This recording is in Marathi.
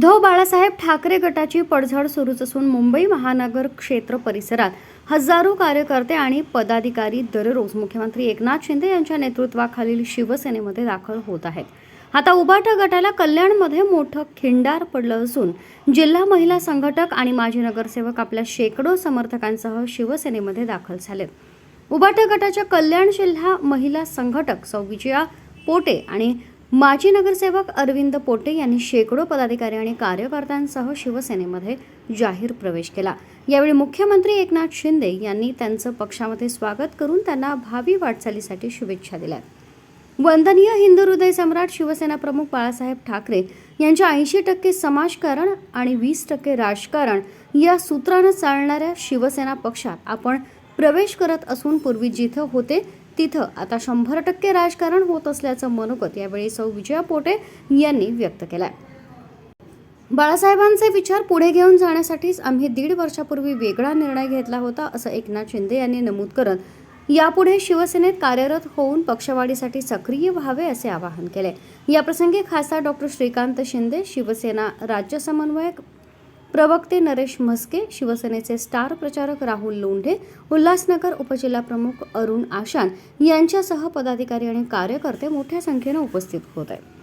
उद्धव बाळासाहेब ठाकरे गटाची पडझड सुरूच असून मुंबई महानगर क्षेत्र परिसरात हजारो कार्यकर्ते आणि पदाधिकारी दररोज मुख्यमंत्री एकनाथ शिंदे यांच्या नेतृत्वाखालील शिवसेनेमध्ये दाखल होत आहेत. आता उबाटा गटाला कल्याणमध्ये मोठं खिंडार पडलं असून जिल्हा महिला संघटक आणि माजी नगरसेवक आपल्या शेकडो समर्थकांसह शिवसेनेमध्ये दाखल झाले उबाटा गटाच्या कल्याण जिल्हा महिला संघटक सौ. विजया पोटे आणि माजी नगरसेवक अरविंद पोटे यांनी शेकडो पदाधिकारी आणि कार्यकर्त्यांसह शिवसेनेमध्ये जाहीर प्रवेश केला. यावेळी मुख्यमंत्री एकनाथ शिंदे यांनी त्यांचं पक्षामध्ये स्वागत करून त्यांना भावी वाटचालीसाठी शुभेच्छा दिल्या. वंदनीय हिंदू हृदय सम्राट शिवसेना प्रमुख बाळासाहेब ठाकरे यांच्या ऐंशी टक्के समाजकारण आणि वीस टक्के राजकारण या सूत्रानं चालणाऱ्या शिवसेना पक्षात आपण प्रवेश करत असून पूर्वी जिथं होते तिथं आता शंभर टक्के राजकारण होत असल्याचं मनोगत यावेळी सौ विजया पोटे यांनी व्यक्त केलंय. बाळासाहेबांचे विचार पुढे घेऊन जाण्यासाठीच आम्ही दीड वर्षापूर्वी वेगळा निर्णय घेतला होता असं एकनाथ शिंदे यांनी नमूद करत यापुढे शिवसेनेत कार्यरत होऊन पक्षवाढीसाठी सक्रिय व्हावे असे आवाहन केले. याप्रसंगी खासदार डॉक्टर श्रीकांत शिंदे शिवसेना राज्य समन्वयक प्रवक्ते नरेश म्हस्के शिवसेनेचे स्टार प्रचारक राहुल लोंढे उल्हासनगर उपजिल्हाप्रमुख अरुण आशान यांच्यासह पदाधिकारी आणि कार्यकर्ते मोठ्या संख्येनं उपस्थित होत आहेत.